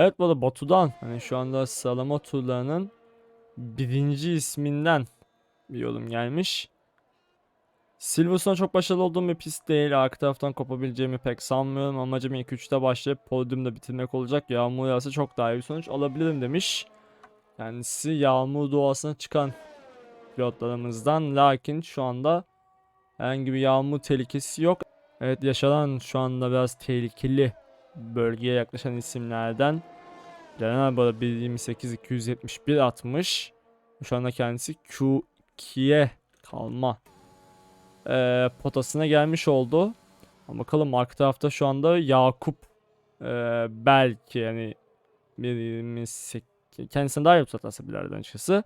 Evet bu da Batu'dan. Hani şu anda sıralama turlarının birinci isminden bir yorum gelmiş. Silverstone çok başarılı olduğum bir pist değil. Arka taraftan kopabileceğimi pek sanmıyorum. Amacım ilk üçte başlayıp podyumda bitirmek olacak. Yağmur yağsa çok daha iyi bir sonuç alabilirim demiş. Kendisi yağmur doğasına çıkan pilotlarımızdan. Lakin şu anda herhangi bir yağmur tehlikesi yok. Evet yaşanan şu anda biraz tehlikeli bölgeye yaklaşan isimlerden. Caner Baba 1.28 271 atmış. Şu anda kendisi Q2'ye kalma eee, potasına gelmiş oldu. Ama bakalım arka tarafta şu anda Yakup eee, belki yani 1.28 kendisine daha iyi bir atasa bilerdi açıkçası.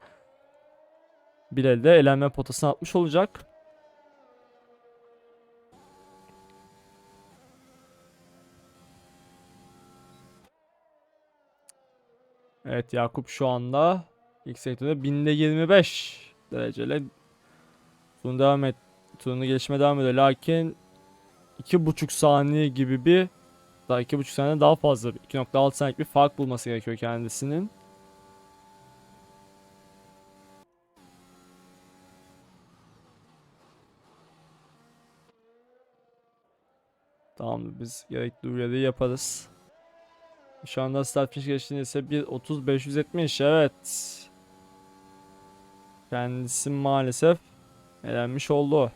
Bir elde elenme potasına atmış olacak. Evet Yakup şu anda ilk sektörde binde 25 dereceyle turunu devam et turunu gelişime devam ediyor. Lakin 2,5 saniye gibi bir daha 2,5 saniye daha fazla 2.6 saniyelik bir fark bulması gerekiyor kendisinin. Tamamdır biz gerekli uyarıyı yaparız. Şu anda start finish geçtiğinde ise 1.30-570 evet. Kendisi maalesef elenmiş oldu.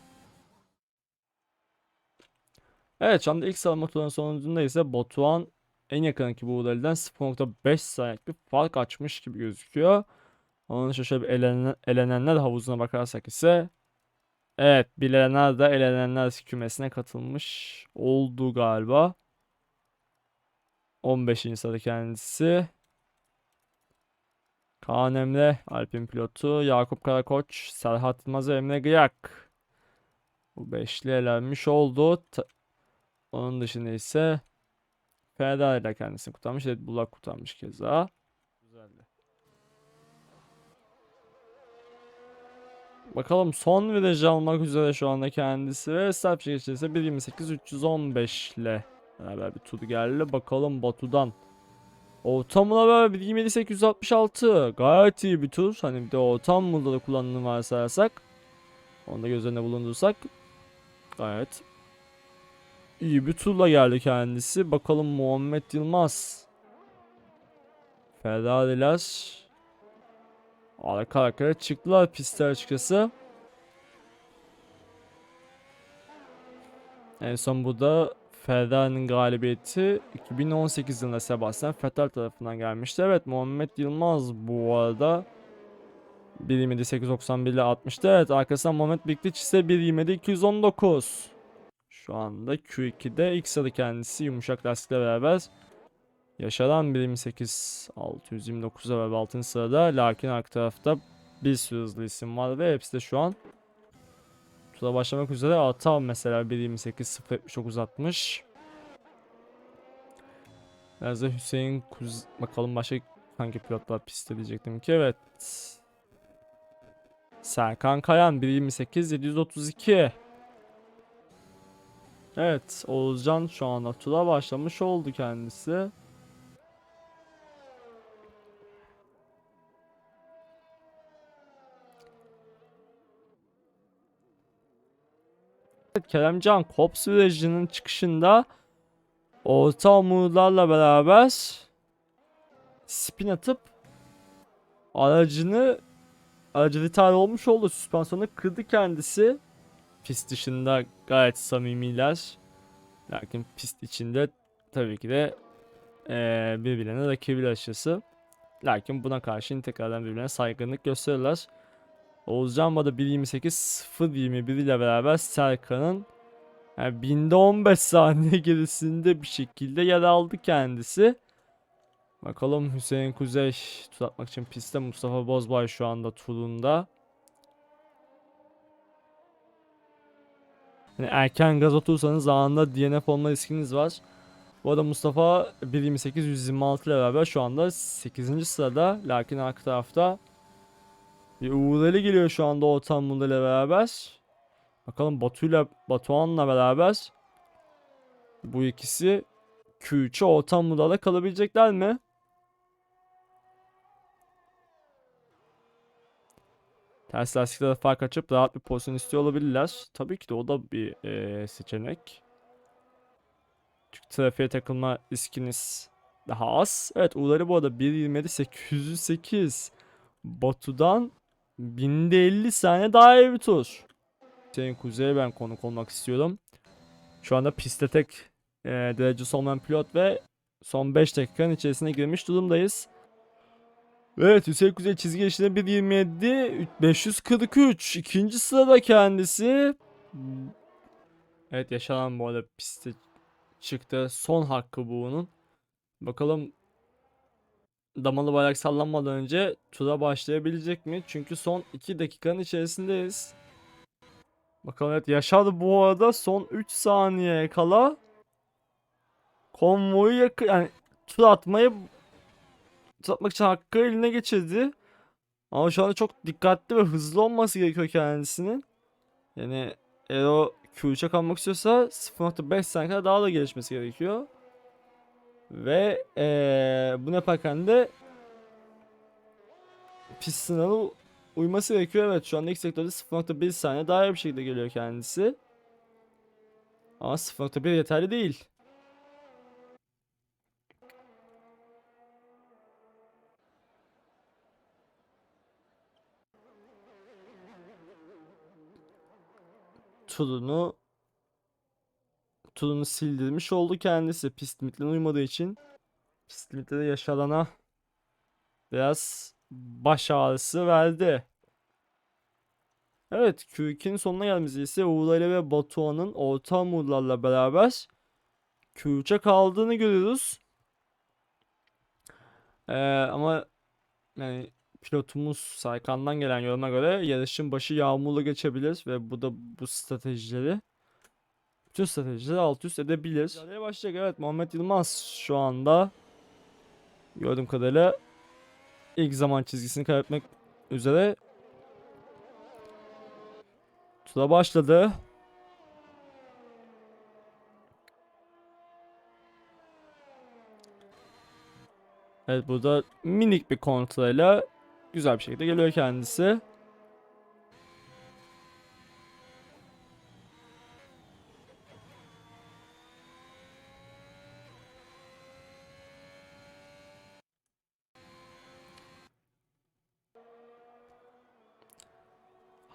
Evet şu anda ilk sıralama turunun sonucunda ise Batuhan en yakındaki buğdaylıdan 0.5 saniyelik bir fark açmış gibi gözüküyor. Onun dışında şöyle bir elenen, elenenler havuzuna bakarsak ise Evet bilenler de elenenler kümesine katılmış oldu galiba. 15. sırada kendisi. Kaan Emre, Alpin pilotu, Yakup Karakoç, Serhat Yılmaz ve Emre Gıyak. Bu beşli elenmiş oldu. Ta- Onun dışında ise Ferrari ile kendisini kurtarmış. Red Bull'la kurtarmış keza. Güzeldi. Bakalım son virajı almak üzere şu anda kendisi ve start geçti ise 1.28 315 ile beraber bir tur geldi. Bakalım Batu'dan. Ortamına beraber 1.27 866 gayet iyi bir tur. Hani bir de ortam burada da kullandığını varsayarsak onu da göz önüne bulundursak gayet iyi bir turla geldi kendisi. Bakalım Muhammed Yılmaz. Ferrari'ler arka arkaya çıktılar pistte açıkçası. En son burada Ferrari'nin galibiyeti 2018 yılında Sebastian Vettel tarafından gelmişti. Evet Muhammed Yılmaz bu arada 1.27 891 ile atmıştı. Evet arkasından Muhammed Bikliç ise 1.27 219. Şu anda Q2'de ilk sırada kendisi yumuşak lastikle beraber yaşanan 1.28 629'a beraber 6. sırada. Lakin arka tarafta bir sürü hızlı isim var ve hepsi de şu an tura başlamak üzere. Ata mesela 1.28 0.79 atmış. Biraz da Hüseyin Kuz bakalım başka hangi pilotlar pistte diyecektim ki evet. Serkan Kayan 1.28 732. Evet Oğuzcan şu anda tura başlamış oldu kendisi. Keremcan Kops virajının çıkışında orta omurlarla beraber spin atıp aracını aracı vital olmuş oldu. Süspansiyonu kırdı kendisi. Pist dışında gayet samimiler. Lakin pist içinde tabii ki de eee birbirlerine rakibiler açıkçası. Lakin buna karşın tekrardan birbirlerine saygınlık gösterirler. Oğuzcan Bada 1.28 0.21 ile beraber Serkan'ın yani binde 15 saniye gerisinde bir şekilde yer aldı kendisi. Bakalım Hüseyin Kuzey tur atmak için pistte Mustafa Bozbay şu anda turunda. Yani erken gaz otursanız anında DNF olma riskiniz var. Bu arada Mustafa 1.28 126 ile beraber şu anda 8. sırada. Lakin arka tarafta bir Uğur Ali geliyor şu anda Orhan Munda ile beraber. Bakalım Batu ile Batuhan'la beraber. Bu ikisi Q3'e Orhan Munda'da kalabilecekler mi? Ters lastiklere fark açıp rahat bir pozisyon istiyor olabilirler. Tabii ki de o da bir e, seçenek. Çünkü trafiğe takılma riskiniz daha az. Evet Uğur'ları bu arada 1.27.808. Batu'dan Batu'dan 1050 saniye daha iyi bir tur. Senin kuzeye ben konuk olmak istiyorum. Şu anda pistte tek eee derecesi olmayan pilot ve son 5 dakikanın içerisine girmiş durumdayız. Evet Hüseyin Kuzey çizgi geçtiğinde 1.27 543 ikinci sırada kendisi. Evet yaşanan bu arada piste çıktı. Son hakkı bu onun. Bakalım damalı bayrak sallanmadan önce tura başlayabilecek mi? Çünkü son 2 dakikanın içerisindeyiz. Bakalım evet Yaşar bu arada son 3 saniye kala konvoyu yakın yani tur atmayı tur atmak için hakkı eline geçirdi. Ama şu anda çok dikkatli ve hızlı olması gerekiyor kendisinin. Yani eğer o Q3'e kalmak istiyorsa 0.5 saniye kadar daha da gelişmesi gerekiyor. Ve eee bunu yaparken de pist sınavı uyması gerekiyor. Evet şu anda ilk sektörde 0.1 saniye daha iyi bir şekilde geliyor kendisi. Ama 0.1 yeterli değil. turunu turunu sildirmiş oldu kendisi pist limitlerine uymadığı için. Pist limitleri yaşanana biraz baş ağrısı verdi. Evet Q2'nin sonuna gelmesi ise Uğur'la ve Batuhan'ın orta hamurlarla beraber Q3'e kaldığını görüyoruz. Ee, ama yani pilotumuz Saykan'dan gelen yoruma göre yarışın başı yağmurlu geçebilir ve bu da bu stratejileri bütün stratejileri alt üst edebilir. Mücadeleye başlayacak evet Muhammed Yılmaz şu anda gördüğüm kadarıyla ilk zaman çizgisini kaybetmek üzere tura başladı. Evet burada minik bir kontrayla güzel bir şekilde geliyor kendisi.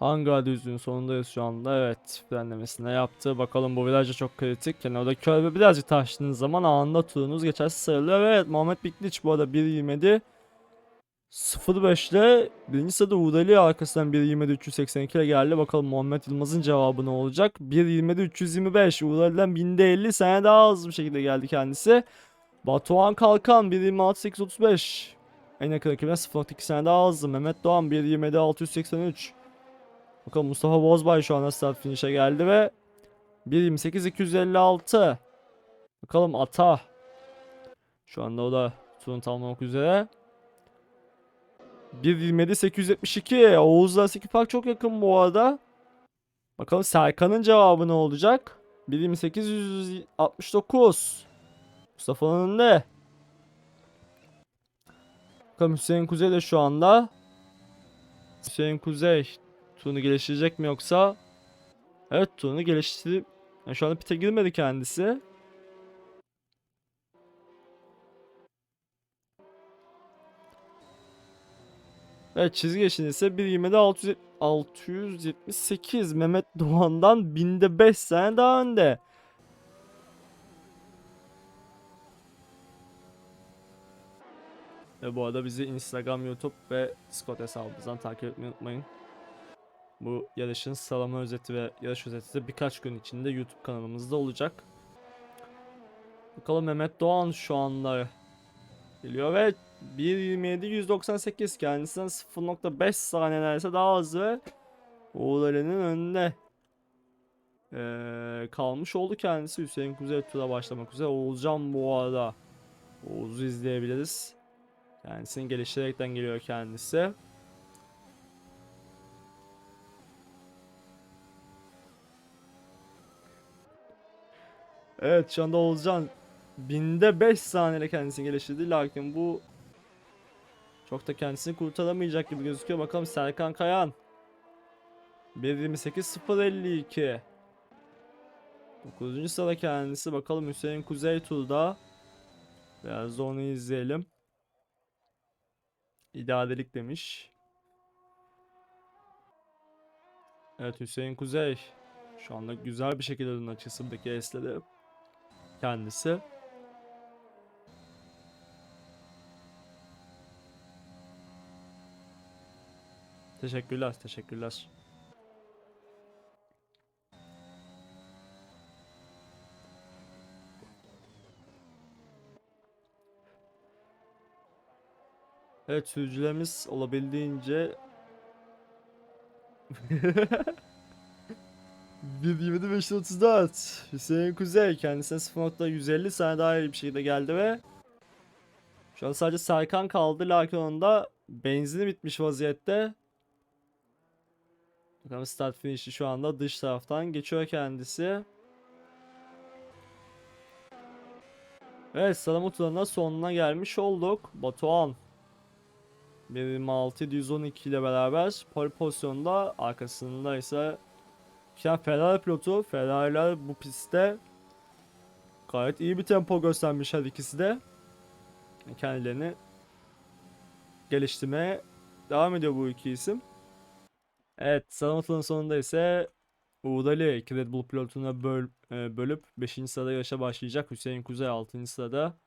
Hangar düzlüğün sonundayız şu anda. Evet frenlemesine yaptı. Bakalım bu viraj da çok kritik. Yani orada körbe birazcık taştığınız zaman anında turunuz geçersiz sayılıyor. Ve evet Muhammed Bikliç bu arada 1.27 05 ile birinci sırada Uğur'lu arkasından 1.27 382 ile geldi. Bakalım Muhammed Yılmaz'ın cevabı ne olacak? 1.27 325 Uğur'lu'dan 1000'de 50 sene daha hızlı bir şekilde geldi kendisi. Batuhan Kalkan 1.26 835 en yakın rakibine 0.2 sene daha hızlı. Mehmet Doğan 1.27 683 Bakalım Mustafa Bozbay şu anda start finish'e geldi ve 1.28 256 Bakalım Ata. Şu anda o da turunu tamamlamak üzere. 1.27 872 Oğuz'la 8 fark çok yakın bu arada. Bakalım Serkan'ın cevabı ne olacak? 1.28 169 Mustafa'nın önünde. Bakalım Hüseyin Kuzey de şu anda. Hüseyin Kuzey turunu geliştirecek mi yoksa? Evet turunu geliştirip yani şu anda pite girmedi kendisi. Evet çizgi geçin ise 1.20'de 600 678 Mehmet Doğan'dan binde 5 sene daha önde. Ve bu arada bizi Instagram, YouTube ve Discord hesabımızdan takip etmeyi unutmayın. Bu yarışın sıralama özeti ve yarış özeti de birkaç gün içinde YouTube kanalımızda olacak. Bakalım Mehmet Doğan şu anda geliyor ve 1.27 198 kendisinden 0.5 saniye neredeyse daha hızlı ve Ali'nin önünde ee, kalmış oldu kendisi. Hüseyin Kuzey tura başlamak üzere. Oğuzcan bu arada Oğuz'u izleyebiliriz. Kendisinin geliştirerekten geliyor kendisi Evet şu anda Oğuzcan binde 5 saniyede kendisini geliştirdi lakin bu çok da kendisini kurtaramayacak gibi gözüküyor. Bakalım Serkan Kayan 1.28.052 9. sırada kendisi. Bakalım Hüseyin Kuzey Tur'da. Biraz da onu izleyelim. İdarelik demiş. Evet Hüseyin Kuzey. Şu anda güzel bir şekilde önün açısındaki esleri. Kendisi. Teşekkürler, teşekkürler. Evet sürücülerimiz olabildiğince 1.25.34 Hüseyin Kuzey kendisine 0.150 saniye daha iyi bir şekilde geldi ve şu an sadece Serkan kaldı lakin onda benzini bitmiş vaziyette. Bakalım start finish'i şu anda dış taraftan geçiyor kendisi. Evet sıralama turlarına sonuna gelmiş olduk. Batuhan 1.26 ile beraber pole pozisyonda arkasında ise Şimdi Ferrari pilotu Ferrari'ler bu pistte gayet iyi bir tempo göstermiş her ikisi de. Kendilerini geliştirmeye devam ediyor bu iki isim. Evet sıralamanın sonunda ise Uğur Ali iki Red Bull pilotuna böl, e, bölüp 5. sırada yarışa başlayacak. Hüseyin Kuzey 6. sırada.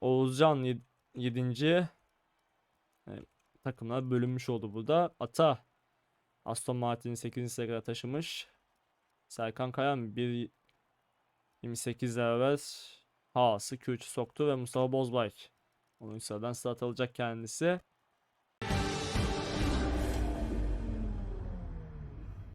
Oğuzcan 7. takımlar bölünmüş oldu burada. Ata Aston Martin'i 8. sıraya kadar taşımış. Serkan Kayan 1.28 beraber Haas'ı Q3'ü soktu ve Mustafa Bozbayk 10. sıradan start alacak kendisi.